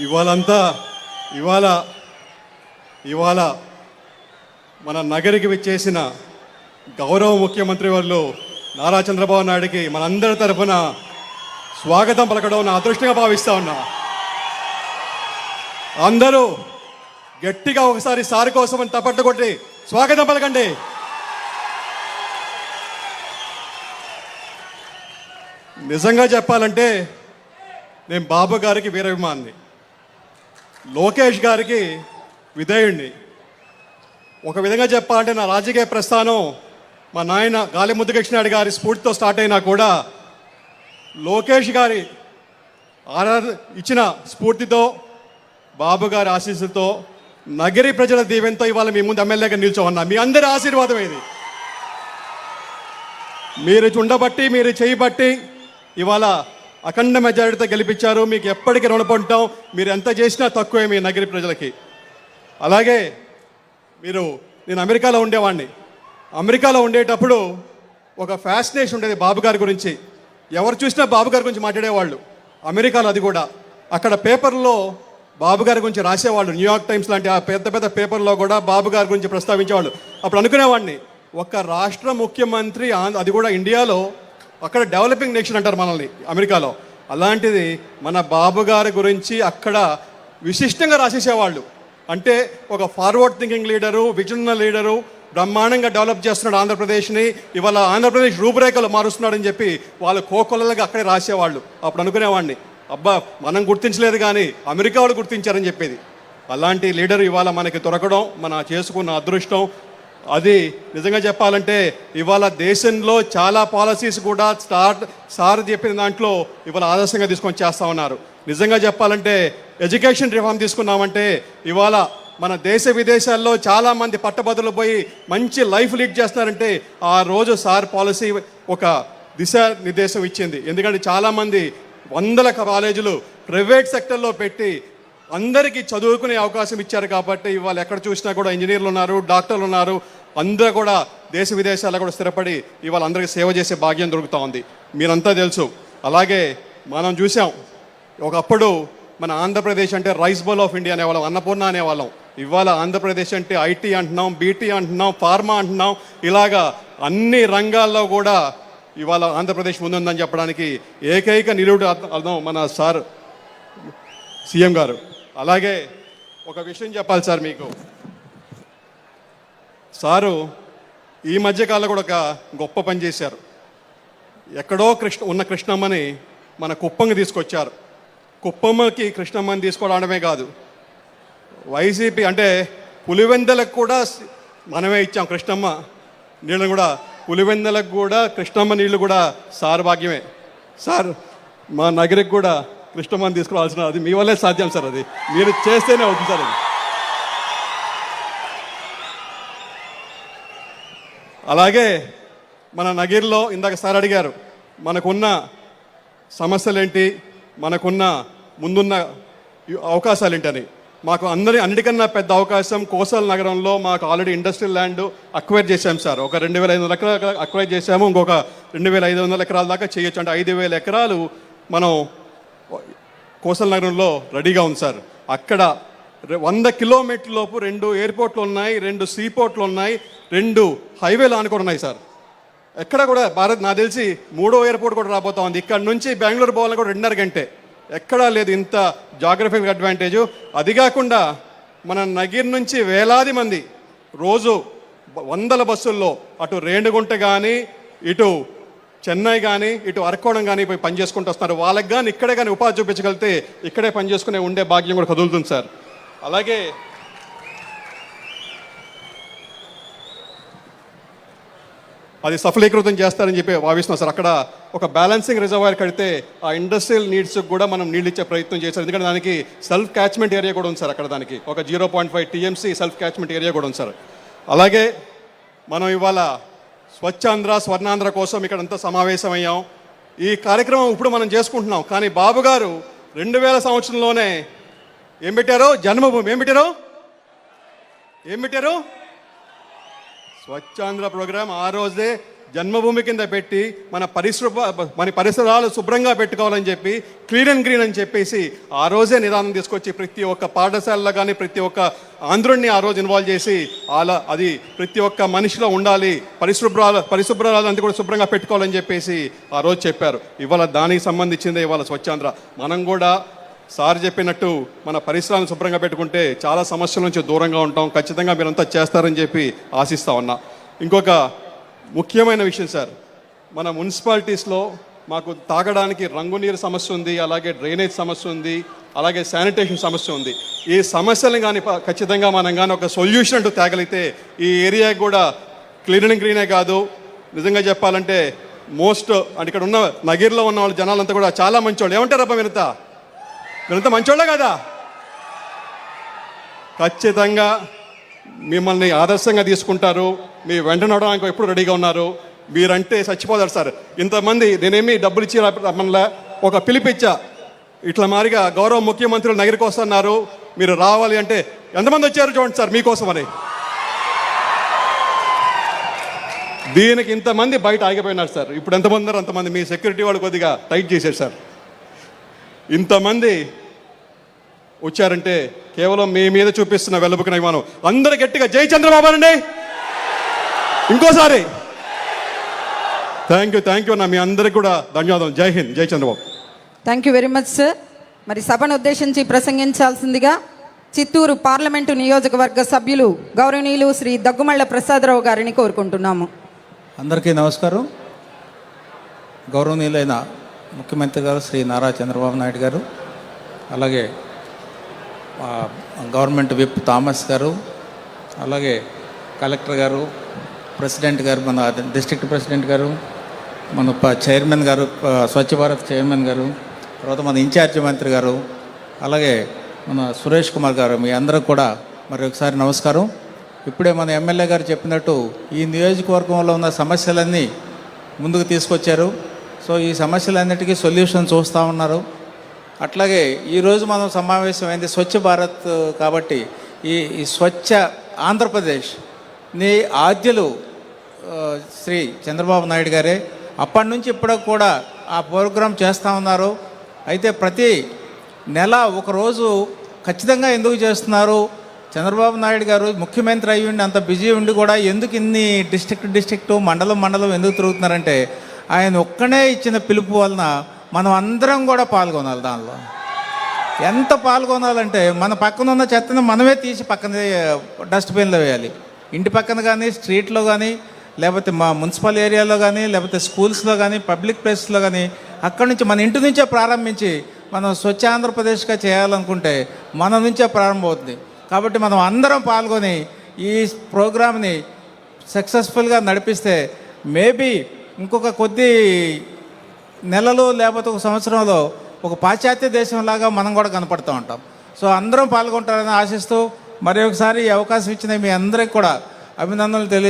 ఇవాళంతా ఇవాళ ఇవాళ మన నగరికి విచ్చేసిన గౌరవ ముఖ్యమంత్రి వాళ్ళు నారా చంద్రబాబు నాయుడికి మనందరి తరఫున స్వాగతం పలకడం నా అదృష్టంగా భావిస్తా ఉన్నా. అందరూ గట్టిగా ఒకసారి సారి కోసం అని తప్పట్టు కొట్టి స్వాగతం పలకండి. నిజంగా చెప్పాలంటే నేను బాబు గారికి వీరాభిమాన్ని. లోకేష్ గారికి విధేయుణ్ణి. ఒక విధంగా చెప్పాలంటే నా రాజకీయ ప్రస్థానం మా నాయన గాలి ముద్దుకృష్ణాడు గారి స్ఫూర్తితో స్టార్ట్ అయినా కూడా లోకేష్ గారి ఆరాధ ఇచ్చిన స్ఫూర్తితో బాబు గారి ఆశీస్సులతో నగరి ప్రజల దీవెంతో ఇవాళ మీ ముందు ఎమ్మెల్యేగా నిల్చోన్నా మీ అందరి ఆశీర్వాదం ఇది మీరు ఉండబట్టి మీరు చేయబట్టి ఇవాళ అఖండ మెజారిటీతో గెలిపించారు. మీకు ఎప్పటికీ రుణపడటం. మీరు ఎంత చేసినా తక్కువే మీ నగరి ప్రజలకి. అలాగే మీరు నేను అమెరికాలో ఉండేవాడిని అమెరికాలో ఉండేటప్పుడు ఒక ఫ్యాసినేషన్ ఉండేది బాబు గారి గురించి. ఎవరు చూసినా బాబు గారి గురించి మాట్లాడేవాళ్ళు. అమెరికాలో అది కూడా. అక్కడ పేపర్లో బాబు గారి గురించి రాసేవాళ్ళు. న్యూయార్క్ టైమ్స్ లాంటి ఆ పెద్ద పెద్ద పేపర్లో కూడా బాబు గారి గురించి ప్రస్తావించేవాళ్ళు. అప్పుడు అనుకునేవాడిని ఒక రాష్ట్ర ముఖ్యమంత్రి ఆంధ్ర- అది కూడా ఇండియాలో అక్కడ డెవలపింగ్ నేషన్ అంటారు మనల్ని అమెరికాలో. అలాంటిది మన బాబు గారి గురించి అక్కడ విశిష్టంగా రాసేసేవాళ్ళు. అంటే ఒక forward thinking leader vision leader బ్రహ్మాండంగా డెవలప్ చేస్తున్నాడు ఆంధ్రప్రదేశ్ని ఇవాళ ఆంధ్రప్రదేశ్ రూపురేఖలు మారుస్తున్నాడని చెప్పి వాళ్ళు కోకొల్లలుగా అక్కడే రాసేవాళ్ళు. అప్పుడు అనుకునేవాడిని అబ్బా మనం గుర్తించలేదు కానీ అమెరికా వాళ్ళు గుర్తించారని చెప్పేది. అలాంటి లీడర్ ఇవాళ మనకి దొరకడం మన చేసుకున్న అదృష్టం అది నిజంగా చెప్పాలంటే ఇవాళ దేశంలో చాలా పాలసీస్ కూడా స్టార్ట్ సార్ చెప్పిన దాంట్లో ఇవాళ ఆదర్శంగా తీసుకొని చేస్తా ఉన్నారు. నిజంగా చెప్పాలంటే ఎడ్యుకేషన్ రిఫార్మ్ తీసుకున్నామంటే ఇవాళ మన దేశ విదేశాల్లో చాలామంది పట్టభద్రులు పోయి మంచి లైఫ్ లీడ్ చేస్తున్నారంటే ఆ రోజు సార్ పాలసీ ఒక దిశ నిర్దేశం ఇచ్చింది. ఎందుకంటే చాలామంది వందల కాలేజీలు ప్రైవేట్ సెక్టర్లో పెట్టి అందరికీ చదువుకునే అవకాశం ఇచ్చారు కాబట్టి ఇవాళ ఎక్కడ చూసినా కూడా ఇంజనీర్లు ఉన్నారు డాక్టర్లు ఉన్నారు. అందరూ కూడా దేశ విదేశాల్లో కూడా స్థిరపడి ఇవాళ అందరికీ సేవ చేసే భాగ్యం దొరుకుతూ ఉంది. మీరంతా తెలుసు. అలాగే మనం చూసాం ఒకప్పుడు మన ఆంధ్రప్రదేశ్ అంటే రైస్ బౌల్ ఆఫ్ ఇండియా అనేవాళ్ళం అన్నపూర్ణ అనేవాళ్ళం. ఇవాళ ఆంధ్రప్రదేశ్ అంటే ఐటీ అంటున్నాం బీటీ అంటున్నాం ఫార్మా అంటున్నాం. ఇలాగా అన్ని రంగాల్లో కూడా ఇవాళ ఆంధ్రప్రదేశ్ ముందుందని చెప్పడానికి ఏకైక నిలువుడు అర్థం మన సార్ సీఎం గారు. అలాగే ఒక విషయం చెప్పాలి సార్ మీకు. సారు ఈ మధ్యకాలంలో కూడా ఒక గొప్ప పని చేశారు. ఎక్కడో కృష్ణ ఉన్న కృష్ణమ్మని మన కుప్పంకి తీసుకొచ్చారు. కుప్పమ్మకి కృష్ణమ్మని తీసుకోవడమే కాదు. వైసీపీ అంటే పులివెందలకు కూడా మనమే ఇచ్చాం కృష్ణమ్మ. నీళ్ళని కూడా పులివెందలకు కూడా కృష్ణమ్మ నీళ్ళు కూడా సార్ భాగ్యమే. సార్ మా నగరికి కూడా కృష్ణమ్మని తీసుకురావాల్సిన అది మీ వల్లే సాధ్యం సార్ అది. మీరు చేస్తేనే అవుతుంది సార్ అది. అలాగే మన నగిరిలో ఇందాక సార్ అడిగారు మనకున్న సమస్యలేంటి మనకున్న ముందున్న అవకాశాలు ఏంటని మాకు అందరి అన్నిటికన్నా పెద్ద అవకాశం కోసల్ నగరంలో మాకు ఆల్రెడీ ఇండస్ట్రియల్ ల్యాండ్ అక్వైర్ చేశాం సార్. ఒక రెండు వేల ఐదు వందల ఎకరాలు అక్వైర్ చేశాము ఇంకొక రెండు వేల ఐదు వందల ఎకరాల దాకా చేయొచ్చు. అంటే ఐదు వేల ఎకరాలు మనం కోసల్ నగరంలో రెడీగా ఉంది సార్. అక్కడ వంద కిలోమీటర్ల లోపు రెండు ఎయిర్పోర్ట్లు ఉన్నాయి రెండు సీపోర్ట్లు ఉన్నాయి రెండు హైవేలు ఆనుకొని ఉన్నాయి సార్. ఎక్కడ కూడా భారత్ నాకు తెలిసి మూడో ఎయిర్పోర్ట్ కూడా రాబోతా ఉంది. ఇక్కడ నుంచి బెంగళూరు పోవాలని కూడా రెండున్నర గంటే. ఎక్కడా లేదు ఇంత జాగ్రఫికల్ అడ్వాంటేజ్. అది కాకుండా మన నగిర్ నుంచి వేలాది మంది రోజు వందల బస్సుల్లో అటు రేణుగుంట కానీ ఇటు చెన్నై కానీ ఇటు అరకోణం కానీ పోయి పని చేసుకుంటూ వస్తున్నారు. వాళ్ళకి కానీ ఇక్కడే కానీ ఉపాధి చూపించగలిగితే ఇక్కడే పని చేసుకునే ఉండే భాగ్యం కూడా కదులుతుంది సార్. అలాగే అది సఫలీకృతం చేస్తారని చెప్పి భావిస్తున్నాం సార్. అక్కడ ఒక బ్యాలెన్సింగ్ రిజర్వాయర్ కడితే ఆ ఇండస్ట్రియల్ నీడ్స్ కూడా మనం నీళ్ళు ఇచ్చే ప్రయత్నం చేశారు. ఎందుకంటే దానికి సెల్ఫ్ క్యాచ్మెంట్ ఏరియా కూడా ఉంది సార్ అక్కడ దానికి. ఒక zero point five TMC self catchment area కూడా ఉంది సార్. అలాగే మనం ఇవాళ స్వచ్ఛాంధ్ర స్వర్ణాంధ్ర కోసం ఇక్కడంతా సమావేశమయ్యాం. ఈ కార్యక్రమం ఇప్పుడు మనం చేసుకుంటున్నాం. కానీ బాబు గారు రెండు వేల సంవత్సరంలోనే ఏం పెట్టారు? జన్మభూమి. ఏం పెట్టారు? ఏం పెట్టారు? స్వచ్ఛాంధ్ర ప్రోగ్రామ్ ఆ రోజే జన్మభూమి కింద పెట్టి మన పరిసర మన పరిసరాలు శుభ్రంగా పెట్టుకోవాలని చెప్పి క్లీన్ అండ్ గ్రీన్ అని చెప్పేసి ఆ రోజే నిదానం తీసుకొచ్చి ప్రతి ఒక్క పాఠశాలలో కానీ ప్రతి ఒక్క ఆంధ్రుడిని ఆ రోజు ఇన్వాల్వ్ చేసి అలా అది ప్రతి ఒక్క మనిషిలో ఉండాలి పరిశుభ్రాలు పరిశుభ్రాలు అంతా కూడా శుభ్రంగా పెట్టుకోవాలని చెప్పేసి ఆ రోజు చెప్పారు. ఇవాళ దానికి సంబంధించిందే ఇవాళ స్వచ్ఛాంధ్ర. మనం కూడా సార్ చెప్పినట్టు మన పరిసరాలను శుభ్రంగా పెట్టుకుంటే చాలా సమస్యల నుంచి దూరంగా ఉంటాం ఖచ్చితంగా మీరంతా చేస్తారని చెప్పి ఆశిస్తా ఉన్నా. ఇంకొక ముఖ్యమైన విషయం సార్. మన మున్సిపాలిటీస్లో మాకు తాగడానికి రంగునీరు సమస్య ఉంది అలాగే డ్రైనేజ్ సమస్య ఉంది అలాగే శానిటేషన్ సమస్య ఉంది. ఈ సమస్యలను కానీ ఖచ్చితంగా మనం కానీ ఒక సొల్యూషన్ అంటూ తేగలిగితే ఈ ఏరియాకి కూడా క్లీన్ అండ్ గ్రీనే కాదు. నిజంగా చెప్పాలంటే మోస్ట్ అంటే ఇక్కడ ఉన్న నగిరిలో ఉన్న వాళ్ళ జనాలంతా కూడా చాలా మంచోళ్ళు. ఏమంటారబ్బా వినత? వినత మంచోళ్ళే కదా? ఖచ్చితంగా మిమ్మల్ని ఆదర్శంగా తీసుకుంటారు. మీ వెంట నడవడానికి ఎప్పుడు రెడీగా ఉన్నారు? మీరంటే చచ్చిపోతారు సార్. ఇంతమంది నేనేమి డబ్బులు ఇచ్చి రమ్మన్లే? ఒక పిలిపిచ్చా. ఇట్లా మారిగా గౌరవ ముఖ్యమంత్రులు నగరికి వస్తున్నారు. మీరు రావాలి అంటే ఎంతమంది వచ్చారు చూడండి సార్ మీకోసమని. దీనికి ఇంతమంది బయట ఆగిపోయినారు సార్. ఇప్పుడు ఎంతమంది ఉన్నారు? అంతమంది మీ సెక్యూరిటీ వాళ్ళు కొద్దిగా టైట్ చేశారు సార్. ఇంతమంది వచ్చారంటే కేవలం మీ మీద చూపిస్తున్న వెలుపుకున్న విమానం అందరు గట్టిగా జై చంద్రబాబు అండి ఇంకోసారి. థ్యాంక్ యూ థ్యాంక్ యూ అన్న మీ అందరికి కూడా ధన్యవాదాలు. జై హింద్ జై Chandrababu. Thank you very much sir మరి సభను ఉద్దేశించి ప్రసంగించాల్సిందిగా చిత్తూరు పార్లమెంటు నియోజకవర్గ సభ్యులు గౌరవనీయులు శ్రీ దగ్గుమళ్ళ ప్రసాదరావు గారిని కోరుకుంటున్నాము. అందరికీ నమస్కారం. గౌరవనీయులైన ముఖ్యమంత్రి గారు శ్రీ నారా చంద్రబాబు నాయుడు గారు అలాగే గవర్నమెంట్ విప్ థామస్ గారు అలాగే కలెక్టర్ గారు ప్రెసిడెంట్ గారు మన డిస్ట్రిక్ట్ ప్రెసిడెంట్ గారు మన ప- చైర్మన్ గారు స్వచ్ఛ భారత్ చైర్మన్ గారు తర్వాత మన ఇన్ఛార్జి మంత్రి గారు అలాగే మన సురేష్ కుమార్ గారు మీ అందరూ కూడా మరి ఒకసారి నమస్కారం. ఇప్పుడే మన ఎమ్మెల్యే గారు చెప్పినట్టు ఈ నియోజకవర్గంలో ఉన్న సమస్యలన్నీ ముందుకు తీసుకొచ్చారు. సో ఈ సమస్యలన్నిటికీ సొల్యూషన్ చూస్తూ ఉన్నారు. అట్లాగే ఈరోజు మనం సమావేశమైంది స్వచ్ఛ భారత్ కాబట్టి ఈ ఈ స్వచ్ఛ ఆంధ్రప్రదేశ్ నీ ఆద్యులు శ్రీ చంద్రబాబు నాయుడు గారే అప్పటి నుంచి ఇప్పటికి కూడా ఆ ప్రోగ్రాం చేస్తూ ఉన్నారు. అయితే ప్రతి నెల ఒకరోజు ఖచ్చితంగా ఎందుకు చేస్తున్నారు? చంద్రబాబు నాయుడు గారు ముఖ్యమంత్రి అయ్యి ఉండి అంత బిజీ ఉండి కూడా ఎందుకు ఇన్ని డిస్ట్రిక్ట్ డిస్ట్రిక్ట్ మండలం మండలం ఎందుకు తిరుగుతున్నారంటే ఆయన ఒక్కనే ఇచ్చిన పిలుపు వలన మనం అందరం కూడా పాల్గొనాలి దానిలో. ఎంత పాల్గొనాలంటే మన పక్కన ఉన్న చెత్తను మనమే తీసి పక్కన డస్ట్బిన్లో వేయాలి. ఇంటి పక్కన కానీ స్ట్రీట్లో కానీ లేకపోతే మా మున్సిపల్ ఏరియాలో కానీ లేకపోతే స్కూల్స్లో కానీ పబ్లిక్ ప్లేస్లో కానీ అక్కడి నుంచి మన ఇంటి నుంచే ప్రారంభించి మనం స్వచ్ఛ ఆంధ్రప్రదేశ్గా చేయాలనుకుంటే మన నుంచే ప్రారంభమవుతుంది. కాబట్టి మనం అందరం పాల్గొని ఈ ప్రోగ్రామ్ని సక్సెస్ఫుల్గా నడిపిస్తే మేబీ ఇంకొక కొద్ది నెలలు లేకపోతే ఒక సంవత్సరంలో ఒక పాశ్చాత్య దేశంలాగా మనం కూడా కనపడుతూ ఉంటాం. సో అందరం పాల్గొంటారని ఆశిస్తూ మరి ఒకసారి ఈ అవకాశం ఇచ్చిన మీ అందరికి కూడా అభినందనలు తెలియ